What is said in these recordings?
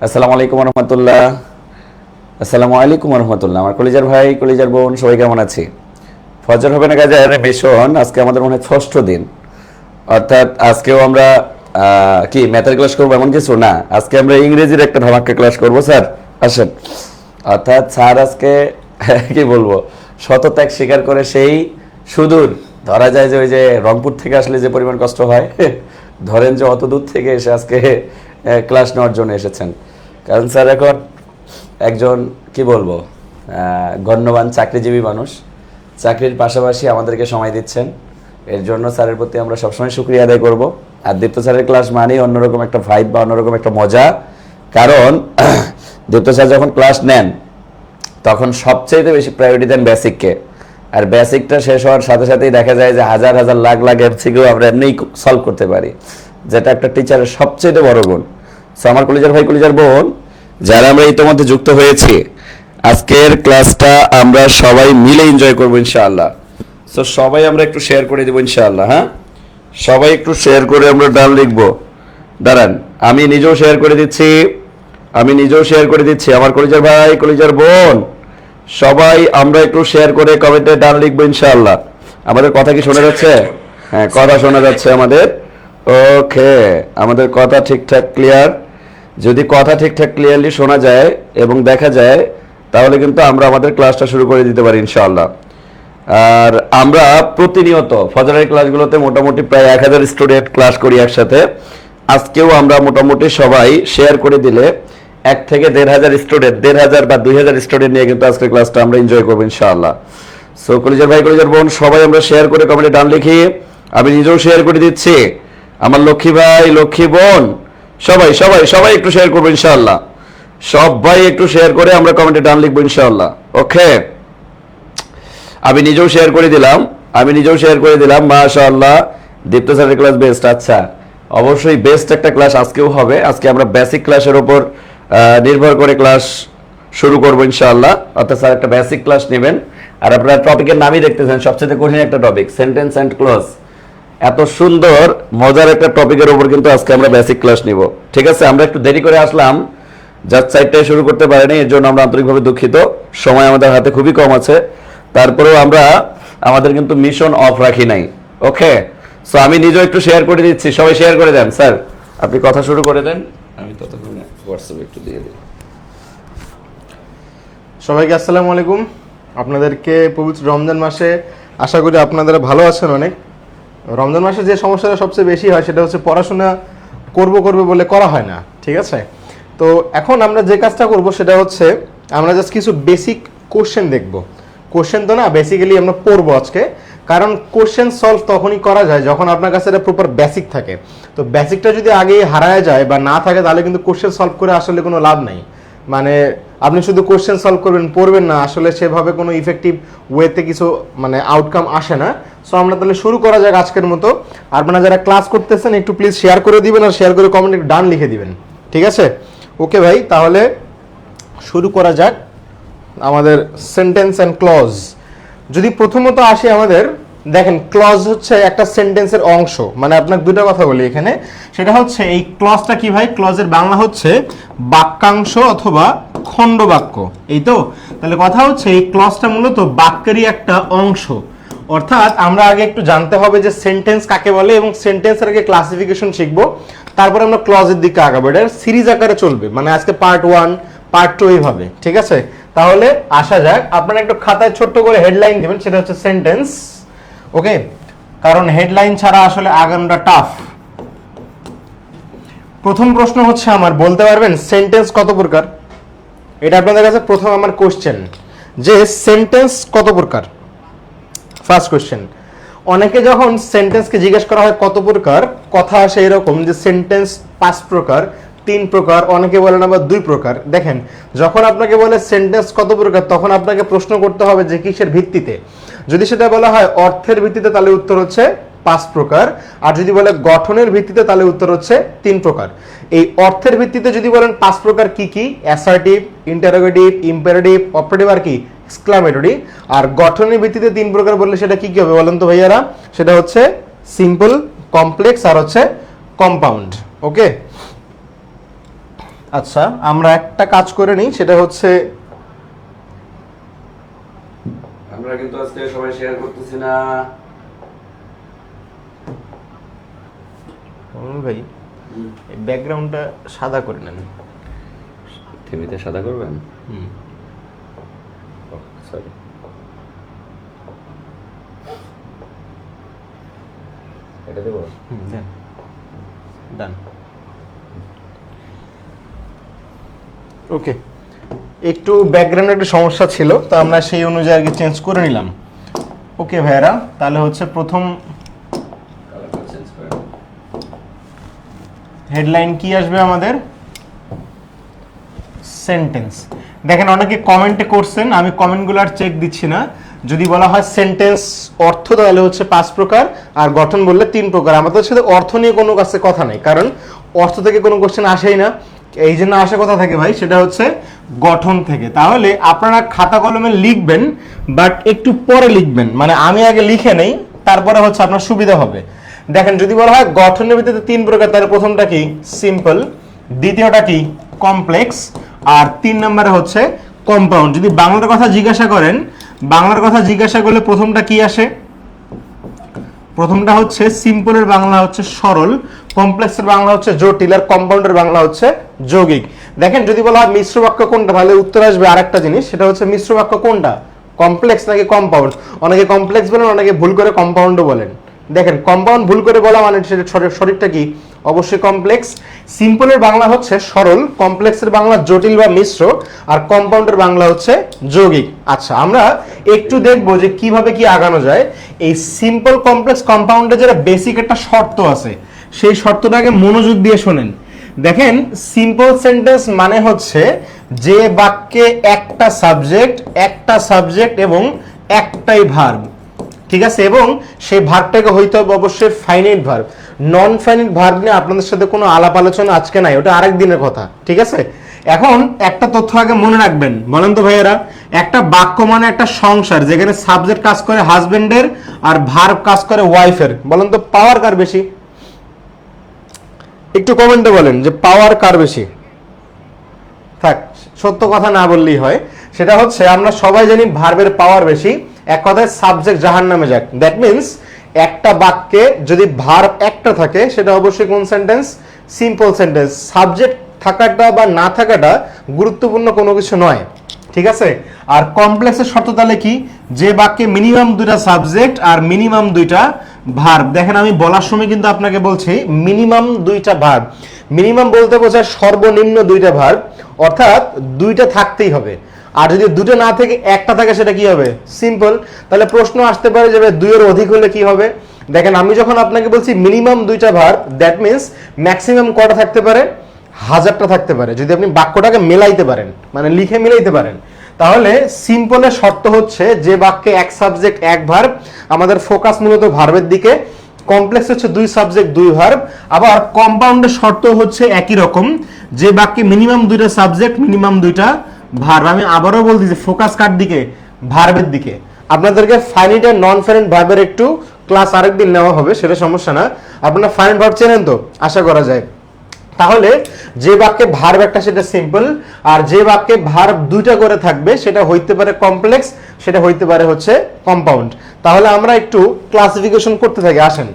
আসসালামু আলাইকুম রহমতুল্লাহ আসসালামু আলাইকুম রহমতুল্লাহ আমার কলিজার ভাই, কলিজার বোন, সবাই কেমন আছি? ফজর হবে না কাজের মিশন? আজকে আমাদের মনে হয় ষষ্ঠ দিন। অর্থাৎ আজকেও আমরা কি ম্যাথের ক্লাস করব এমন কিছু? না, আজকে আমরা ইংরেজির একটা ধামাক্কা ক্লাস করব, স্যার। আসেন। অর্থাৎ স্যার আজকে, কি বলব, শতত্যাগ স্বীকার করে সেই সুদূর। ধরা যায় যে ওই যে রংপুর থেকে আসলে যে পরিমাণ কষ্ট হয়, ধরেন যে অত দূর থেকে এসে আজকে ক্লাস নেওয়ার জন্য এসেছেন। কারণ স্যার এখন একজন, কি বলব গণ্যবান চাকরিজীবী মানুষ। চাকরির পাশাপাশি আমাদেরকে সময় দিচ্ছেন। এর জন্য স্যারের প্রতি আমরা সবসময় শুক্রিয়া আদায় করব। আর দীপ্ত স্যারের ক্লাস মানেই অন্যরকম একটা ভাইব বা অন্যরকম একটা মজা। কারণ দীপ্ত স্যার যখন ক্লাস নেন, তখন সবচেয়ে বেশি প্রায়োরিটি দেন বেসিককে আর বেসিকটা শেষ হওয়ার সাথে সাথেই দেখা যায় যে হাজার হাজার, লাখ লাখ এমসিকিউ আমরা এমনিই সলভ করতে পারি। যেটা একটা টিচারের সবচেয়ে বড় গুণ। আমার কলিজার ভাই কলিজার বোন, যারা আমরা ইতিমধ্যে যুক্ত হয়েছি, আজকের ক্লাসটা আমরা সবাই মিলে এনজয় করব ইনশাআল্লাহ। সো সবাই আমরা একটু শেয়ার করে দেবো ইনশাআল্লাহ হ্যাঁ? সবাই একটু শেয়ার করে আমরা ডান লিখব। দাঁড়ান, আমি নিজেও শেয়ার করে দিচ্ছি, আমি নিজেও শেয়ার করে দিচ্ছি। আমার কলিজার ভাই, কলিজার বোন, সবাই আমরা একটু শেয়ার করে কমেন্টে ডান লিখব ইনশাআল্লাহ। আমাদের কথা কি শোনা যাচ্ছে? হ্যাঁ কথা শোনা যাচ্ছে আমাদের। ওকে আমাদের কথা ঠিকঠাক ক্লিয়ার যদি কথা ঠিকঠাক ক্লিয়ারলি শোনা যায় এবং দেখা যায়, তাহলে কিন্তু আমরা আমাদের ক্লাসটা শুরু করে দিতে পারি ইনশাআল্লাহ। আর আমরা প্রতিনিয়ত ফজরের ক্লাসগুলোতে মোটামুটি প্রায় এক হাজার স্টুডেন্ট ক্লাস করি একসাথে। আজকেও আমরা মোটামুটি সবাই শেয়ার করে দিলে এক থেকে দেড় হাজার স্টুডেন্ট দেড় হাজার বা দুই হাজার স্টুডেন্ট নিয়ে কিন্তু আজকের ক্লাসটা আমরা এনজয় করব ইনশাআল্লাহ। সো কলিজার ভাই, কলেজের বোন, সবাই আমরা শেয়ার করে কমেন্টে ডান লিখি। আমি নিজেও শেয়ার করে দিচ্ছি। আমার লক্ষ্মী ভাই, লক্ষ্মী বোন সবাই সবাই সবাই একটু শেয়ার করব ইনশাআল্লাহ। সবাই একটু শেয়ার করে আমরা কমেন্টে ডান লিখব ইনশাআল্লাহ। ওকে আমি নিজেও শেয়ার করে দিলাম। আমি নিজেও শেয়ার করে দিলাম। মাশাআল্লাহ। দীপ্ত স্যারের ক্লাস বেস্ট আচ্ছা। অবশ্যই বেস্ট একটা ক্লাস আজকেও হবে। আজকে আমরা বেসিক ক্লাসের আহ, নির্ভর করে ক্লাস শুরু করব ইনশাআল্লাহ। অর্থাৎ স্যার একটা বেসিক ক্লাস নেবেন। আর আপনারা টপিকের নামই দেখতেছেন সবচেয়ে কঠিন একটা টপিক সেন্টেন্স অ্যান্ড ক্লোজ এত সুন্দর, মজার একটা টপিকের উপর কিন্তু আজকে আমরা বেসিক ক্লাস নিব। ঠিক আছে? আমরা একটু দেরি করে আসলাম। যার সাইডটাই শুরু করতে পারিনি, এর জন্য আমরা আন্তরিকভাবে দুঃখিত। সময় আমাদের হাতে খুবই কম আছে। তারপরেও আমরা আমাদের কিন্তু মিশন অফ রাখি নাই। ওকে সো আমি নিজেও একটু শেয়ার করে দিচ্ছি। সবাই শেয়ার করে দেন স্যার আপনি কথা শুরু করে দেন। আমি ততক্ষণে হোয়াটসঅ্যাপে একটু দিয়ে দিই। সবাইকে আসসালামু আলাইকুম। আপনাদেরকে পবিত্র রমজান মাসে আশা করি আপনারা ভালো আছেন অনেক। রমজান মাসে যে সমস্যাটা সবচেয়ে বেশি হয় সেটা হচ্ছে পড়াশোনা করব করব বলে করা হয় না, ঠিক আছে? তো এখন আমরা যে কাজটা করব সেটা হচ্ছে আমরা জাস্ট কিছু বেসিক কোশ্চেন দেখব। কোশ্চেন তো না বেসিক্যালি আমরা পড়ব আজকে। কারণ কোশ্চেন সলভ তখনই করা যায় যখন আপনার কাছে একটা প্রপার বেসিক থাকে। তো বেসিকটা যদি আগেই হারায় যায় বা না থাকে তাহলে কিন্তু কোশ্চেন সলভ করে আসলে কোনো লাভ নাই। মানে আপনি শুধু কোশ্চেন সলভ করবেন, পড়বেন না, আসলে সেভাবে কোনো ইফেক্টিভ ওয়েতে কিছু মানে আউটকাম আসে না। সো আমরা তাহলে শুরু করা যাক আজকের মতো। আপনারা যারা ক্লাস করতেছেন, একটু প্লিজ শেয়ার করে দিবেন আর শেয়ার করে কমেন্ট ডান লিখে দিবেন। ঠিক আছে? ওকে ভাই, তাহলে শুরু করা যাক আমাদের সেন্টেন্স অ্যান্ড ক্লজ যদি প্রথমত আসে আমাদের দেখেন ক্লজ হচ্ছে একটা সেন্টেন্সের অংশ। মানে আপনাকে দুটো কথা বলি এখানে। সেটা হচ্ছে, এই ক্লজটা কি ভাই? ক্লজের বাংলা হচ্ছে বাক্যাংশ অথবা খণ্ড বাক্য এই তো? তাহলে কথা হচ্ছে, এই ক্লজটা মূলত বাক্যেরই একটা অংশ। অর্থাৎ আমরা আগে একটু জানতে হবে যে সেন্টেন্স কাকে বলে এবং সেন্টেন্সের আগে ক্লাসিফিকেশন শিখব। তারপরে আমরা ক্লজের দিকে আগাবো। এটা সিরিজ আকারে চলবে। মানে আজকে পার্ট ওয়ান পার্ট টু এইভাবে। ঠিক আছে? তাহলে আসা যাক। আপনারা একটু খাতায় ছোট্ট করে হেডলাইন দেবেন, সেটা হচ্ছে সেন্টেন্স ওকে কারণ হেডলাইন ছাড়া আসলে আগামটা টাফ প্রথম প্রশ্ন হচ্ছে আমার, বলতে পারবেন সেন্টেন্স কত প্রকার? এটা আপনাদের কাছে প্রথম আমার কোশ্চেন যে সেন্টেন্স কত প্রকার? ফার্স্ট কোশ্চেন অনেকে যখন সেন্টেন্সকে জিজ্ঞেস করা হয় কত প্রকার, কথা আসে এরকম যে সেন্টেন্স পাঁচ প্রকার, তিন প্রকার, অনেকে বলেন আবার দুই প্রকার। দেখেন, যখন আপনাকে বলে সেন্টেন্স কত প্রকার, তখন আপনাকে প্রশ্ন করতে হবে যে কিসের ভিত্তিতে? যদি সেটা বলা হয় অর্থের ভিত্তিতে, তাহলে উত্তর হচ্ছে পাঁচ প্রকার। আর যদি বলে গঠনের ভিত্তিতে, তাহলে উত্তর হচ্ছে তিন প্রকার। এই অর্থের ভিত্তিতে যদি বলেন পাঁচ প্রকার কি কি? অ্যাসার্টিভ ইন্টারোগেটিভ ইম্পারেটিভ অপারেটিভ আর কি? এক্সক্লামেটরি আর গঠনের ভিত্তিতে তিন প্রকার বললে সেটা কি কি হবে বলেন তো ভাইয়ারা? সেটা হচ্ছে সিম্পল কমপ্লেক্স আর হচ্ছে কম্পাউন্ড ওকে আচ্ছা আমরা একটা কাজ করে নিই, সেটা হচ্ছে আমরা কিন্তু আজকে সবাই শেয়ার করতেছি না। ভাই এই ব্যাকগ্রাউন্ডটা সাদা করে নেন। টিভিতে সাদা করবেন? হুম। সরি এটা দেবো? হুম দেন। ডান ওকে একটু ব্যাকগ্রাউন্ডে একটু সমস্যা ছিল, তো আমরা সেই অনুযায়ী আর কি চেঞ্জ করে নিলাম। ওকে ভাইরা তাহলে হচ্ছে প্রথম হেডলাইন কি আসবে আমাদের? সেন্টেন্স দেখেন অনেকে কমেন্টে করছেন, আমি কমেন্টগুলো আর চেক দিচ্ছি না। যদি বলা হয় সেন্টেন্স অর্থ, তাহলে হচ্ছে পাঁচ প্রকার, আর গঠন বললে তিন প্রকার। আমাদের সাথে অর্থ নিয়ে কোনো কাছে কথা নেই, কারণ অর্থ থেকে কোনো কোশ্চেন আসেই না। এই জন্য আসা কথা থাকে ভাই, সেটা হচ্ছে গঠন থেকে। তাহলে আপনারা খাতা কলমে লিখবেন বাট একটু পরে লিখবেন। মানে আমি আগে লিখে নেই, তারপরে হচ্ছে আপনার সুবিধা হবে। দেখেন, যদি বলা হয় গঠনের ভিত্তিতে তিন প্রকার, তাহলে প্রথমটা কি? সিম্পল দ্বিতীয়টা কি? কমপ্লেক্স আর তিন নম্বরে হচ্ছে কম্পাউন্ড যদি বাংলার কথা জিজ্ঞাসা করেন, বাংলার কথা জিজ্ঞাসা করলে প্রথমটা কি আসে? প্রথমটা হচ্ছে সিম্পলের বাংলা হচ্ছে সরল, কমপ্লেক্সের বাংলা হচ্ছে জটিল, আর কম্পাউন্ডের বাংলা হচ্ছে যৌগিক। দেখেন, যদি বলা হয় মিশ্র বাক্য কোনটা, তাহলে উত্তর আসবে আর একটা জিনিস, সেটা হচ্ছে মিশ্র বাক্য কোনটা? কমপ্লেক্স নাকি কম্পাউন্ড? অনেকে কমপ্লেক্স বলেন, অনেকে ভুল করে কম্পাউন্ডও বলেন। দেখেন কম্পাউন্ড ভুল করে বলা মানে শরীরটা কি? অবশ্যই কমপ্লেক্স সিম্পলের বাংলা হচ্ছে সরল কমপ্লেক্সের বাংলা জটিল বা মিশ্র, আর কম্পাউন্ডের বাংলা হচ্ছে যৌগিক। আচ্ছা আমরা একটু দেখব যে কীভাবে কি আগানো যায়। এই সিম্পল কমপ্লেক্স কম্পাউন্ডে যেটা বেসিক একটা শর্ত আছে, সেই শর্তটাকে মনোযোগ দিয়ে শোনেন। দেখেন সিম্পল সেন্টেন্স মানে হচ্ছে যে বাক্যে একটা সাবজেক্ট একটা সাবজেক্ট এবং একটাই ভার্ব ঠিক আছে? এবং সেই ভার্বটাকে হইতে হবে অবশ্যই finite verb non finite verb নিয়ে আপনাদের সাথে কোনো আলাপ আলোচনা আজকে নাই, ওটা আরেক দিনের কথা, ঠিক আছে? এখন একটা তথ্য আগে মনে রাখবেন, বলেন তো ভাইয়েরা, একটা বাক্য মানে একটা সংসার, যেখানে সাবজেক্ট কাজ করে হাজবেন্ডের আর ভার্ব কাজ করে ওয়াইফের বলেন তো পাওয়ার কার বেশি? একটু কমেন্টে বলেন যে পাওয়ার কার বেশি? থাক, সত্য কথা না বললেই হয়। সেটা হচ্ছে আমরা সবাই জানি ভার্বের পাওয়ার বেশি। এক কথায় সাবজেক্ট জাহান নামে যাক। দ্যাট মিনস একটা বাক্যে যদি ভার্ব একটা থাকে, সেটা অবশ্যই কোন সেন্টেন্স সিম্পল সেন্টেন্স সাবজেক্ট থাকাটা বা না থাকাটা গুরুত্বপূর্ণ কোনো কিছু নয়। ঠিক আছে? আর কমপ্লেক্সের শর্ত তাহলে কি? যে বাক্যে মিনিমাম দুইটা সাবজেক্ট আর মিনিমাম দুইটা ভার্ব দেখেন আমি বলার সময় কিন্তু আপনাকে বলছি মিনিমাম দুইটা ভার্ব মিনিমাম বলতে বোঝায় সর্বনিম্ন দুইটা ভার্ব অর্থাৎ দুইটা থাকতেই হবে। আর যদি দুটো না থেকে একটা থাকে, সেটা কি হবে? সিম্পল তাহলে প্রশ্ন আসতে পারে যে দুইয়ের অধিক হলে কি হবে? দেখেন, আমি যখন আপনাকে বলছি মিনিমাম দুইটা ভার্ব দ্যাট মিনস ম্যাক্সিমাম কটা থাকতে পারে? হাজারটা থাকতে পারে। যদি আপনি বাক্যটাকে মেলাইতে পারেন মানে লিখে মিলাইতে পারেন, তাহলে সিম্পলের শর্ত হচ্ছে যে বাক্যে এক সাবজেক্ট এক ভার্ব আমাদের ফোকাস মূলত ভার্বের দিকে কমপ্লেক্স হচ্ছে দুই সাবজেক্ট দুই ভার্ব আবার কম্পাউন্ডের শর্ত হচ্ছে একই রকম, যে বাক্যে মিনিমাম দুইটা সাবজেক্ট মিনিমাম দুইটা ভার্ব, আমি আবারও বলতেছি ফোকাস কার দিকে? ভার্বের দিকে। আপনাদেরকে ফাইনিট আর নন ফাইনিট ভার্বের একটু ক্লাস আরেকদিন নেওয়া হবে, সেটা সমস্যা না। আপনারা ফাইনিট ভার্ব চেনেন তো? আশা করা যায়। তাহলে, যে বাক্যে ভার্ব একটা, সেটা সিম্পল আর যে বাক্যে ভার্ব দুইটা করে থাকবে, সেটা হইতে পারে কমপ্লেক্স সেটা হইতে পারে হচ্ছে কম্পাউন্ড তাহলে আমরা একটু ক্লাসিফিকেশন করতে থাকি, আসেন।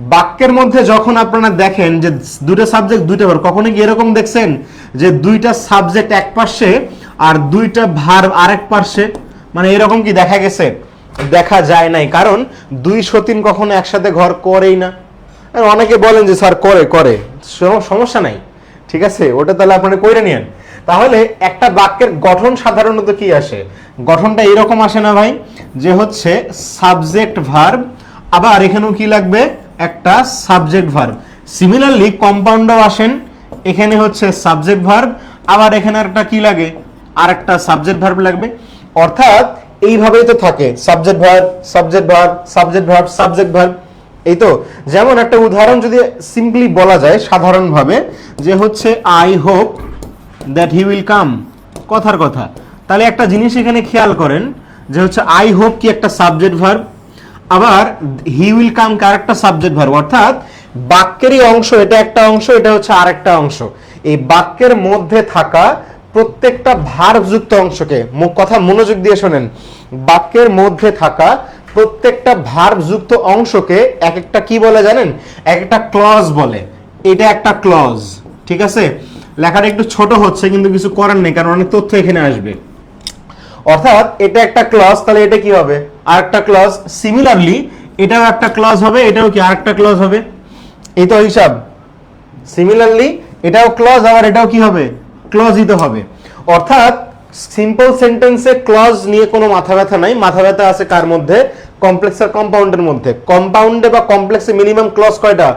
বাক্যের মধ্যে যখন আপনারা দেখেন যে দুটো সাবজেক্ট দুইটা ভার্ব কখনো কি এরকম দেখছেন? যে দুইটা সাবজেক্ট এক পাশে আর দুইটা ভার্ব আরেক পাশে মানে এরকম কি দেখা গেছে? দেখা যায় নাই, কারণ দুই সতীন কখনো একসাথে ঘর করেই না। অনেকে বলেন যে, স্যার, করে করে। সম- সমস্যা নাই। ঠিক আছে, ওটা তাহলে আপনারা কইরে নিয়েন। তাহলে একটা বাক্যের গঠন সাধারণত কি আসে? গঠনটা এরকম আসে না ভাই, যে হচ্ছে সাবজেক্ট ভার্ব আবার এখানেও কি লাগবে? একটা সাবজেক্ট ভার্ব সিমিলারলি কম্পাউন্ডও আসেন, এখানে হচ্ছে সাবজেক্ট ভার্ব আবার এখানে একটা কি লাগে? আরেকটা সাবজেক্ট ভার্ব লাগবে। অর্থাৎ এইভাবেই তো থাকে subject verb subject verb subject verb subject verb এই তো, যেমন একটা উদাহরণ যদি সিম্পলি বলা যায় সাধারণভাবে, যে হচ্ছে I hope that he will come কথার কথা। তাহলে একটা জিনিস এখানে খেয়াল করেন, যে হচ্ছে আই হোপ কি একটা সাবজেক্ট ভার্ব আবার হি উইল কাম কার একটা সাবজেক্ট ভার্ব অর্থাৎ বাক্যেরই অংশ, এটা একটা অংশ, এটা হচ্ছে আরেকটা অংশ। এই বাক্যের মধ্যে থাকা প্রত্যেকটা ভার্বযুক্ত অংশকে কথা মনোযোগ দিয়ে শোনেন, বাক্যের মধ্যে থাকা প্রত্যেকটা ভার্বযুক্ত অংশকে এক একটা কি বলে জানেন? এক একটা ক্লজ বলে। এটা একটা ক্লজ ঠিক আছে? লেখাটা একটু ছোট হচ্ছে, কিন্তু কিছু করার নেই, কারণ অনেক তথ্য এখানে আসবে। অর্থাৎ এটা একটা ক্লজ তাহলে এটা কি হবে? আরেকটা ক্লজ সিমিলারলি এটাও একটা ক্লজ হবে, এটাও কি আরেকটা ক্লজ হবে? এই তো হিসাব। সিমিলারলি এটাও ক্লজ আবার এটাও কি হবে? ক্লজই তো হবে। অর্থাৎ সিম্পল সেন্টেন্সে ক্লজ নিয়ে কোনো মাথা ব্যথা নাই। মাথা ব্যথা আছে কার মধ্যে? কমপ্লেক্স আর কম্পাউন্ডের মধ্যে। কম্পাউন্ডে বা কমপ্লেক্সে মিনিমাম ক্লজ কয়টা?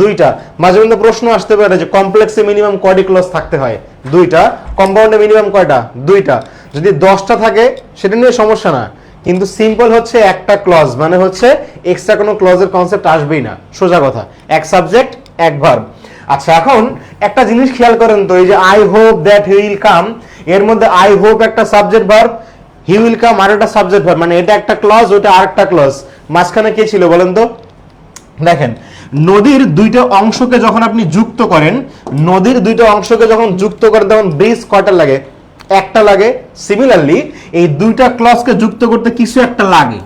দুইটা। মাঝে মধ্যে প্রশ্ন আসতে পারে যে কমপ্লেক্সে মিনিমাম কয়টি ক্লজ থাকতে হয়? দুইটা। কম্পাউন্ডে মিনিমাম কয়টা? দুইটা। যদি দশটা থাকে, সেটা নিয়ে সমস্যা না। কিন্তু সিম্পল হচ্ছে একটা ক্লজ মানে হচ্ছে এক্সট্রা কোনো ক্লজের কনসেপ্ট আসবেই না। সোজা কথা। এক সাবজেক্ট এক ভার্ব আচ্ছা এখন একটা জিনিস খেয়াল করেন তো, এই যে I hope that he will come এর মধ্যে আই হোপ একটা subject verb he will come আর একটা সাবজেক্ট ভার্ব মানে এটা একটা ক্লজ ওটা আরেকটা ক্লজ মাঝখানে কে ছিল বলেন তো? দেখেন, নদীর দুইটা অংশকে যখন আপনি যুক্ত করেন, নদীর দুইটা অংশকে যখন যুক্ত করেন, তখন ব্রিজ কয়টা লাগে? একটা লাগে। সিমিলারলি এই দুইটা ক্লজকে যুক্ত করতে কিছু একটা লাগে।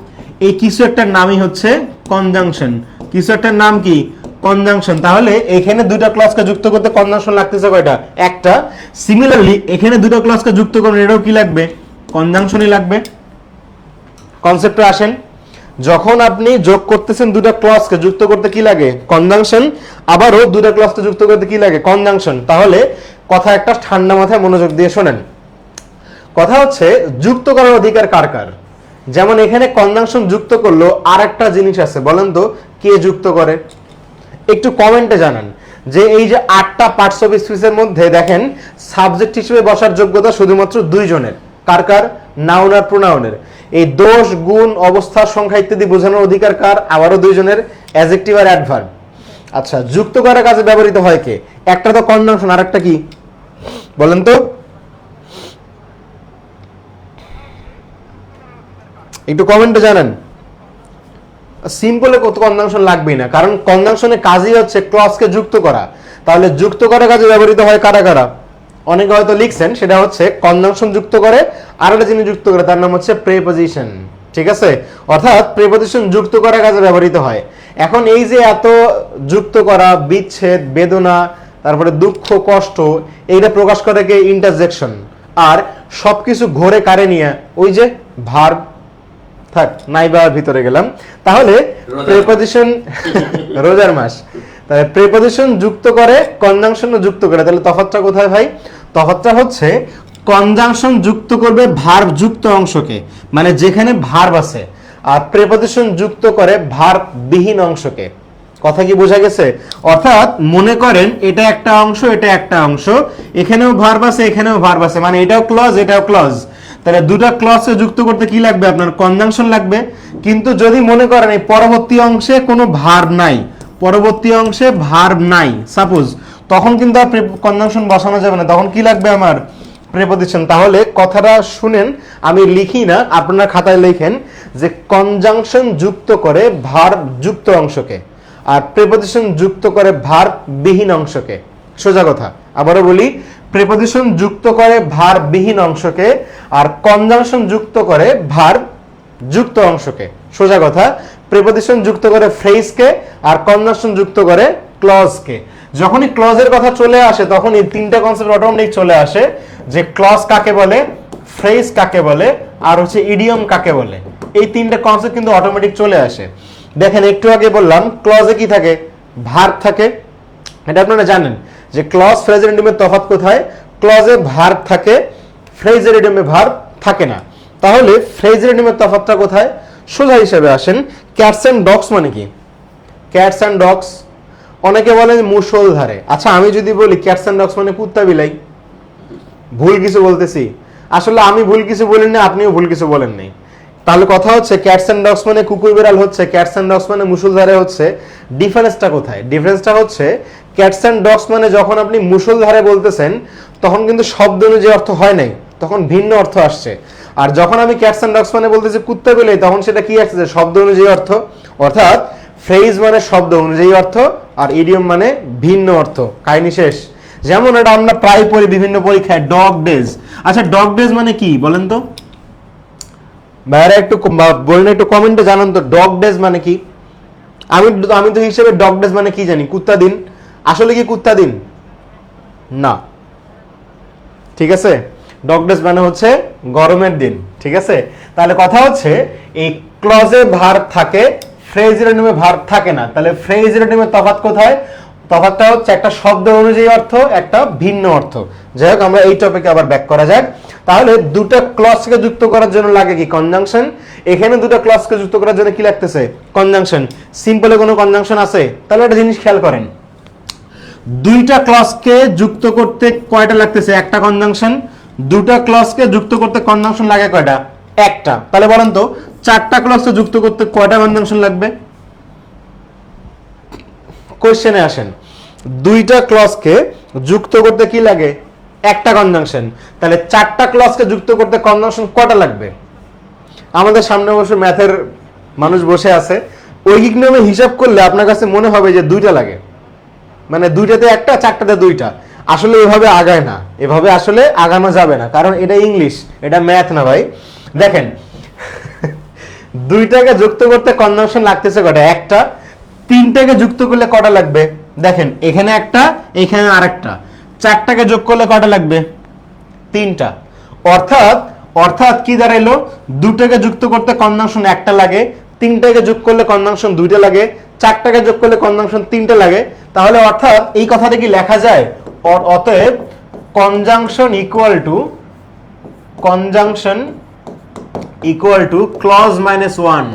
এই কিছু একটার নামই হচ্ছে কনজাংশন কিছু একটার নাম কি? কনজাংশন তাহলে এখানে দুইটা ক্লজকে যুক্ত করতে কনজাংশন লাগতেছে কয়টা? একটা। সিমিলারলি এখানে দুটো ক্লজকে যুক্ত করবেন এটাও কি লাগবে? কনজাংশনই লাগবে। কনসেপ্টে আসেন। যখন আপনি যোগ করতেছেন দুটো ক্লজকে যুক্ত করতে কি লাগে? কনজাংশন আবারও দুটো ক্লজকে যুক্ত করতে কি লাগে? কনজাংশন তাহলে কথা একটা ঠান্ডা মাথায় মনোযোগ দিয়ে শোনেন। কথা হচ্ছে, যুক্ত করার অধিকার কার কার? যেমন এখানে কনজাংশন যুক্ত করল আর একটা জিনিস আছে, বলেন তো, কে যুক্ত করে? একটু কমেন্টে জানান যে এই যে আটটা পার্টস অফ স্পিচের মধ্যে দেখেন সাবজেক্ট হিসেবে বসার যোগ্যতা শুধুমাত্র দুইজনের। কার কার? নাউন আর প্রোনাউনের এই দোষ গুণ অবস্থার সংখ্যা ইত্যাদি বোঝানোর অধিকার কার? আবারও দুইজনের অ্যাজেক্টিভ আর অ্যাডভার্ব আচ্ছা যুক্ত করার কাজে ব্যবহৃত হয় কে? একটা তো কনজাংশন আর একটা কি? বলেন তো। একটু কমেন্টে জানান। সিম্পলে কত কনজাংশন লাগবেই না। কারণ কনজাংশনের কাজই হচ্ছে ক্লজকে যুক্ত করা। তাহলে যুক্ত করার কাজে ব্যবহৃত হয় কারা কারা? অনেকে হয়তো লিখছেন, সেটা হচ্ছে কনজাংশন যুক্ত করে আর একটা জিনিস যুক্ত করে, তার নাম হচ্ছে প্রেপোজিশন ঠিক আছে? অর্থাৎ প্রেপোজিশন যুক্ত করার কাজে ব্যবহৃত হয়। এখন এই যে এত যুক্ত করা, বিচ্ছেদ, বেদনা, তারপরে দুঃখ, কষ্ট, এইটা প্রকাশ করে কে? ইন্টারজেকশন আর সবকিছু ঘোরে কারে নিয়ে, ওই যে ভার্ব থাক নাইবার ভিতরে গেলাম। তাহলে প্রেপোজিশন রোজার মাস। তাহলে প্রেপোজিশন যুক্ত করে কনজাংশন যুক্ত করে। তাহলে তফাৎটা কোথায় ভাই? তফাৎটা হচ্ছে কনজাংশন যুক্ত করবে ভার্ব যুক্ত অংশকে মানে যেখানে ভার্ব আছে। আর প্রেপোজিশন যুক্ত করে ভার্ব বিহীন অংশকে। কথা কি বোঝা গেছে? অর্থাৎ মনে করেন এটা একটা অংশ এটা একটা অংশ। এখানেও ভার্ব আছে এখানেও ভার্ব আছে। মানে এটাও ক্লজ এটাও ক্লজ তাহলে দুটা ক্লজে যুক্ত করতে কি লাগবে? আপনার কনজাংশন লাগবে। কিন্তু যদি মনে করেন এই পরবর্তী অংশে কোনো ভার নাই, পরবর্তী অংশে ভার নাই সাপোজ তখন কিন্তু আর কনজাংশন বসানো যাবে না। তখন কি লাগবে আমার? প্রেপোজিশন তাহলে কথাটা শুনেন, আমি লিখি না, আপনার খাতায় লেখেন যে কনজাংশন যুক্ত করে ভার যুক্ত অংশকে, আর প্রেপোজিশন যুক্ত করে ভার বিহীন অংশকে। সোজা কথা। আবারও বলি প্রেপোজিশন যুক্ত করে ভার্ব বিহীন অংশকে আর কনজাংশন যুক্ত করে ভার্ব যুক্ত অংশকে। সোজা কথা প্রেপোজিশন যুক্ত করে ফ্রেজকে আর কনজাংশন যুক্ত করে ক্লজকে যখনই ক্লজের কথা চলে আসে, তখন এই তিনটা কনসেপ্ট অটোমেটিক চলে আসে যে ক্লজ কাকে বলে ফ্রেজ কাকে বলে, আর হচ্ছে ইডিয়ম কাকে বলে। এই তিনটা কনসেপ্ট কিন্তু অটোমেটিক চলে আসে। দেখেন, একটু আগে বললাম ক্লজে কি থাকে? ভার্ব থাকে। এটা আপনারা জানেন। যে ক্লজ ফ্রেজের ইডিয়মের তফাৎ কোথায়? ক্লজে ভার্ব থাকে ফ্রেজের ইডিয়মে ভার্ব থাকে না। তাহলে ফ্রেজের ইডিয়মের তফাৎটা কোথায়? সোজা হিসেবে আসেন, ক্যাটস অ্যান্ড ডগস মানে কি? ক্যাটস অ্যান্ড ডগস, অনেকে বলে বলেন মুষলধারে আচ্ছা আমি যদি বলি ক্যাটস অ্যান্ড ডগস মানে কুত্তা বিলাই। ভুল কিছু বলতেছি। আসলে আমি ভুল কিছু বলিনি, আপনিও ভুল কিছু বলেন নাই তাহলে কথা হচ্ছে, ক্যাটস অ্যান্ড ডগস মানে কুকুর বিড়াল হচ্ছে, ক্যাটস অ্যান্ড ডগস মানে মুসুলধারে হচ্ছে। ডিফারেন্সটা কোথায়? ডিফারেন্সটা হচ্ছে ক্যাটস অ্যান্ড ডগস মানে যখন আপনি মুসুলধারে বলতেছেন, তখন কিন্তু শব্দ অনুযায়ী অর্থ হয় নাই, তখন ভিন্ন অর্থ আসছে। আর যখন আমি ক্যাটস অ্যান্ড ডগস মানে বলতেছি কুত্তা বিলাই তখন সেটা কি আসছে? শব্দ অনুযায়ী অর্থ। অর্থাৎ ফ্রেজ মানে শব্দ অনুযায়ী অর্থ, আর ইডিয়ম মানে ভিন্ন অর্থ। কাহিনী শেষ। যেমন এটা আমরা প্রায় পড়ি বিভিন্ন পরীক্ষায় ডগ ডেজ আচ্ছা ডগ ডেজ মানে কি, বলেন তো? ভাইরা একটু বলেন, একটু কমেন্টে জানান তো। ডগ ডেজ মানে কি? আমি আমি তো হিসেবে ডগ ডেজ মানে কি জানি? কুত্তা দিন। আসলে কি কুত্তা দিন না। ঠিক আছে? ডগ ডেজ মানে হচ্ছে গরমের দিন, ঠিক আছে? তাহলে কথা হচ্ছে, এই ক্লজে ভার থাকে ফ্রেজিরেনিমে ভার থাকে না। তাহলে ফ্রেজিরেনিমের তফাৎ কোথায়? তফাৎটা হচ্ছে একটা শব্দ অনুযায়ী অর্থ, একটা ভিন্ন অর্থ। যাই হোক, আমরা এই টপিকে আবার ব্যাক করা যাক। তাহলে দুটো ক্লজকে যুক্ত করার জন্য লাগে কি কনজাংশন এখানে দুটো ক্লজকে যুক্ত করার জন্য কি লাগতেছে? কনজাংশন সিম্পলে কোনো কনজাংশন আছে? তাহলে একটা জিনিস খেয়াল করেন। দুইটা ক্লজকে যুক্ত করতে কয়টা লাগতেছে? একটা কনজাংশন দুটা ক্লজকে যুক্ত করতে কনজাংশন লাগে কয়টা? একটা। তাহলে বলেন তো, চারটা ক্লজকে যুক্ত করতে কয়টা কনজাংশন লাগবে? কোশ্চেনে আসেন। দুইটা ক্লজকে যুক্ত করতে কি লাগে? একটা কনজাংশন তাহলে চারটা ক্লজকে যুক্ত করতে কনজাংশন কয়টা লাগবে? আমাদের সামনে বসে ম্যাথের মানুষ বসে আছে। ঐকিক নিয়মে হিসাব করলে আপনার কাছে মনে হবে যে দুইটা লাগে। মানে দুইটাতে একটা, চারটাতে দুইটা। আসলে এভাবে আগায় না। এভাবে আসলে আগানো যাবে না। কারণ এটা ইংলিশ, এটা ম্যাথ না ভাই। দেখেন, দুইটাকে যুক্ত করতে কনজাংশন লাগতেছে কটা? একটা। তিনটাকে যুক্ত করলে কটা লাগবে? দেখেন, এখানে একটা, এখানে আরেকটা। চারটাকে যোগ করলে কটা লাগবে? তিনটা। অর্থাৎ অর্থাৎ কি দাঁড়াইলো? দুটাকে যুক্ত করতে কনজাংশন একটা লাগে, তিনটাকে যোগ করলে কনজাংশন দুইটা লাগে চারটাকে যোগ করলে কনজাংশন তিনটা লাগে। তাহলে অর্থাৎ এই কথাটা কি লেখা যায়? অতএব conjunction equal to conjunction equal to clause minus one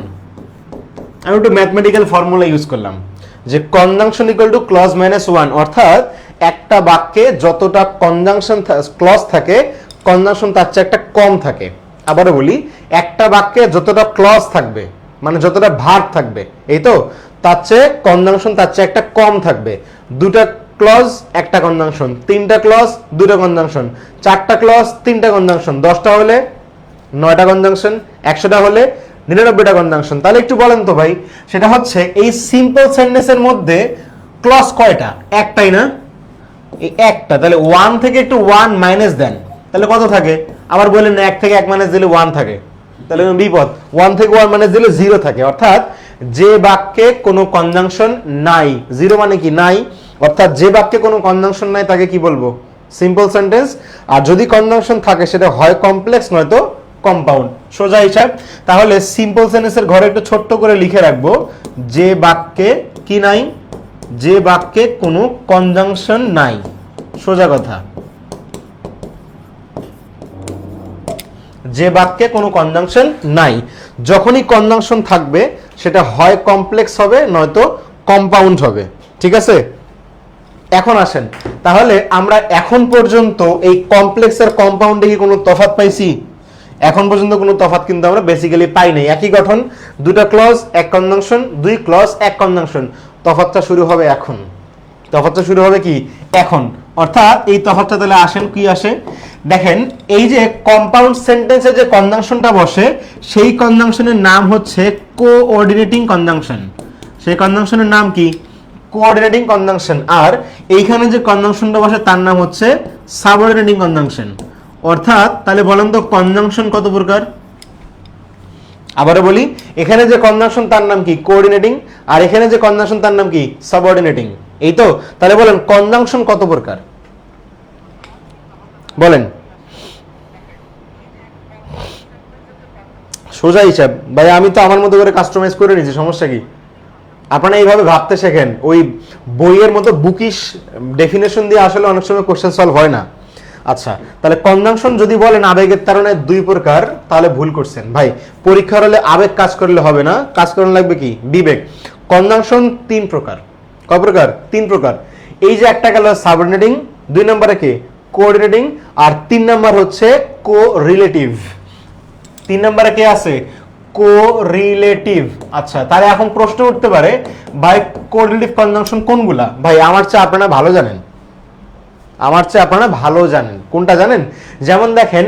আমি একটু ম্যাথমেটিক্যাল ফর্মুলা ইউজ করলাম। যে conjunction equal to clause minus one অর্থাৎ একটা বাক্যে যতটা কনজাংশন ক্লজ থাকে কনজাংশন তার চেয়ে একটা কম থাকে। আবারও বলি, একটা বাক্যে যতটা ক্লজ থাকবে মানে যতটা ভার থাকবে, এই তো? তার চেয়ে কনজাংশন তার চেয়ে একটা কম থাকবে। দুটা ক্লজ একটা কনজাংশন তিনটা ক্লজ দুটো কনজাংশন চারটা ক্লজ তিনটা কনজাংশন দশটা হলে নয়টা কনজাংশন একশোটা হলে নিরানব্বইটা কনজাংশন তাহলে একটু বলেন তো ভাই, সেটা হচ্ছে এই সিম্পল সেন্টেন্সের মধ্যে ক্লস কয়টা? একটাই না? এই একটা। তাহলে ওয়ান থেকে একটু ওয়ান মাইনাস দেন। তাহলে কত থাকে? আবার বললেন এক থেকে এক মাইনাস দিলে ওয়ান থাকে। তাহলে বিপদ। ওয়ান থেকে ওয়ান মাইনাস দিলে জিরো থাকে। অর্থাৎ যে বাক্যে কোনো কনজাংশন নাই জিরো মানে কি নাই, অর্থাৎ যে বাক্যে কোনো কনজাংশন নাই তাকে কি বলব? সিম্পল সেন্টেন্স আর যদি কনজাংশন থাকে, সেটা হয় কমপ্লেক্স নয়তো কম্পাউন্ড সোজা হিসাব। তাহলে সিম্পল সেন্টেন্সের ঘরে একটু ছোট্ট করে লিখে রাখব। যে বাক্যে কি নাই? যে বাক্যে কোনো কনজাংশন নাই। সোজা কথা। যে বাক্যে কোনো কনজাংশন নাই। যখনই কনজাংশন থাকবে, সেটা হয় কমপ্লেক্স হবে, নয়তো কম্পাউন্ড হবে। ঠিক আছে? এখন আসেন। তাহলে আমরা এখন পর্যন্ত এই কমপ্লেক্স আর কম্পাউন্ডে কি কোনো তফাৎ পাইছি? এখন পর্যন্ত কোনো তফাৎ কিন্তু আমরা বেসিক্যালি পাই নাই। একই গঠন দুটা ক্লজ এক কনজাংশন দুই ক্লজ এক কনজাংশন তফাৎটা শুরু হবে এখন। তফাৎটা শুরু হবে কি? এখন। অর্থাৎ এই তফাৎটা তাহলে আসেন, কি আসে? দেখেন, এই যে কম্পাউন্ড সেন্টেন্সে যে কনজাংশনটা বসে, সেই কনজাংশনের নাম হচ্ছে কোঅর্ডিনেটিং কনজাংশন সেই কনজাংশনের নাম কি? কোঅর্ডিনেটিং কনজাংশন আর এইখানে যে কনজাংশনটা বসে, তার নাম হচ্ছে সাবঅর্ডিনেটিং কনজাংশন অর্থাৎ, তাহলে বলেন তো কনজাংশন কত প্রকার? আবারও বলি, এখানে যে কনজাংশন তার নাম কি? কোঅর্ডিনেটিং আর এখানে যে কনজাংশন তার নাম কি? সাবঅর্ডিনেটিং এই তো তাহলে বলেন কনজাংশন কত প্রকার? বলেন। সোজা হিসাব। ভাই, আমি তো আমার মতো করে কাস্টমাইজ করে নিয়েছি, সমস্যা কি? আপনারা এইভাবে ভাবতে শেখেন, ওই বইয়ের মতো বুকিশ ডেফিনেশন দিয়ে আসলে অনেক সময় কোশ্চেন সলভ হয় না। আচ্ছা তাহলে কনজাংশন যদি বলেন আবেগের তারণে দুই প্রকার, তাহলে ভুল করছেন। ভাই, পরীক্ষার হলে আবেগ কাজ করলে হবে না, কাজ করানো লাগবে কি? বিবেক। কনজাংশন তিন প্রকার। ক প্রকার? তিন প্রকার। এই যে একটা গেল সাবঅর্ডিনেটিং দুই নম্বরে কি? কোঅর্ডিনেটিং আর তিন নম্বর হচ্ছে কো রিলেটিভ তিন নম্বরে কে আছে? কোরিলেটিভ আচ্ছা তাহলে এখন প্রশ্ন উঠতে পারে, ভাই কোরিলেটিভ কনজাংশন কোনগুলা? ভাই, আমার চেয়ে আপনারা ভালো জানেন। আমার চেয়ে আপনারা ভালো জানেন। কোনটা জানেন? যেমন দেখেন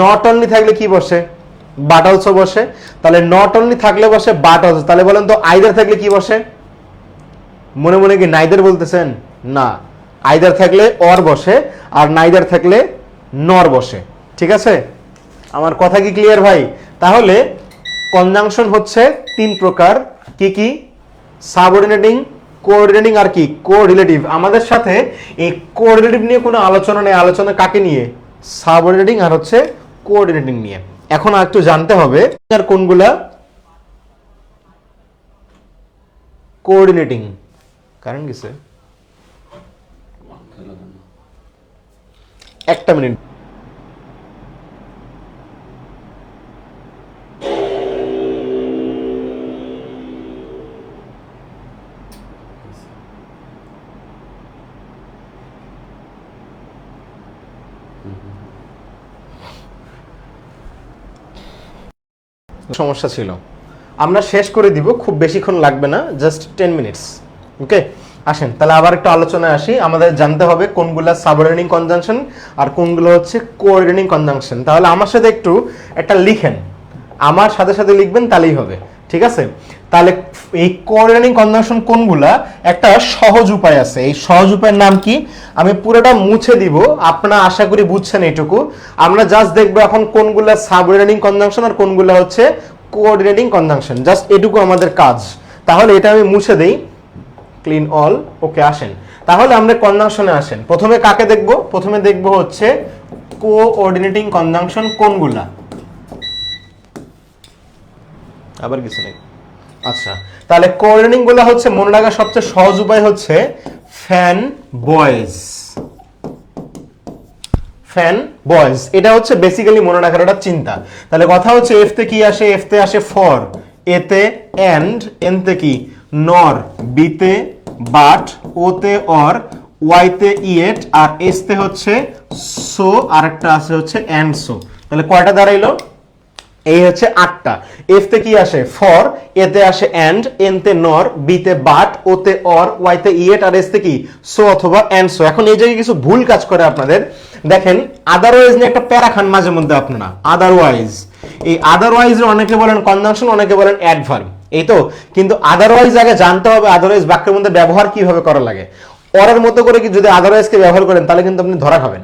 নট অনলি থাকলে কি বসে? বাট অলসো বসে। তাহলে নট অনলি থাকলে বসে বাট অলসো তাহলে বলেন তো আইদার থাকলে কি বসে? মনে মনে কি নাইদার বলতেছেন? না। আইদার থাকলে অর বসে, আর নাইদার থাকলে নর বসে। ঠিক আছে? আমার কথা কি ক্লিয়ার ভাই? তাহলে কনজাংশন হচ্ছে তিন প্রকার। কি কি? সাবঅর্ডিনেটিং কোঅর্ডিনেটিং আর কি? কোরিলেটিভ আমাদের সাথে এই কোরিলেটিভ নিয়ে কোনো আলোচনা নেই। আলোচনা কাকে নিয়ে? সাবঅর্ডিনেটিং আর হচ্ছে কোঅর্ডিনেটিং নিয়ে। এখন আর একটু জানতে হবে আর কোনগুলা? কোঅর্ডিনেটিং গেছে। একটা মিনিট। সমস্যা ছিল। আমরা শেষ করে দিব খুব বেশিক্ষণ লাগবে না জাস্ট টেন মিনিটস ওকে আসেন, তাহলে আবার একটু আলোচনায় আসি। আমাদের জানতে হবে কোনগুলা সাবঅর্ডিনেটিং কনজাংশন আর কোনগুলো হচ্ছে কোঅর্ডিনেটিং কনজাংশন তাহলে আমার সাথে একটু একটা লিখেন। আমার সাথে সাথে লিখবেন, তাহলেই হবে। ঠিক আছে? তাহলে এই কোঅর্ডিনেটিং কনজাংশন কোনগুলা? একটা সহজ উপায় আছে। এই সহজ উপায়ের নাম কি? আমি পুরোটা মুছে দিব। আপনারা আশা করি বুঝছেন এইটুকু আমরা জাস্ট দেখব এখন কোনগুলা সাবঅর্ডিনেটিং কনজাংশন আর কোনগুলা হচ্ছে কোঅর্ডিনেটিং কনজাংশন জাস্ট এটুকু আমাদের কাজ। তাহলে এটা আমি মুছে দেই। ক্লিন অল, ওকে আসেন। তাহলে আমরা কনজাংশনে আসেন। প্রথমে কাকে দেখব? প্রথমে দেখব হচ্ছে কোঅর্ডিনেটিং কনজাংশন কোনগুলা? আবার কিছু নেই। আচ্ছা তাহলে কোঅর্ডিনেটিংগুলো হচ্ছে, মনে রাখার সবচেয়ে সহজ উপায় হচ্ছে ফ্যান বয়েজ। ফ্যান বয়েজ, এটা হচ্ছে বেসিক্যালি মনে রাখার একটা চিন্তা। তাহলে কথা হচ্ছে এফ তে কি আসে? এফ তে আসে ফর এতে এন্ড এন তে কি? নর, বিতে বাট, ওতে অর, ওয়াইতে ইয়েট, আর এস তে হচ্ছে সো আর একটা আছে হচ্ছে এন্ড সো। তাহলে কয়টা দাঁড়াইলো? এই হচ্ছে আটটা। এফ তে কি আসে? ফর, এতে আসে এন্ড এন তে নর বি তে বাট ও তে অর ওয়াই তে ইয়েট, আর এস তে কি? সো অথবা এন্ড সো। এখন এই জায়গায় কিছু ভুল কাজ করে আপনাদের। দেখেন আদারওয়াইজ নিয়ে একটা প্যারা খান মাঝে মধ্যে আপনারা। আদারওয়াইজ এই আদারওয়াইজ অনেকে বলেন কনজাংশন অনেকে বলেন অ্যাডভার্ব এই তো, কিন্তু আদারওয়াইজ আগে জানতে হবে আদারওয়াইজ বাক্যের মধ্যে ব্যবহার কীভাবে করা লাগে। অরের মতো করে কি যদি আদারওয়াইজকে ব্যবহার করেন, তাহলে কিন্তু আপনি ধরা খাবেন।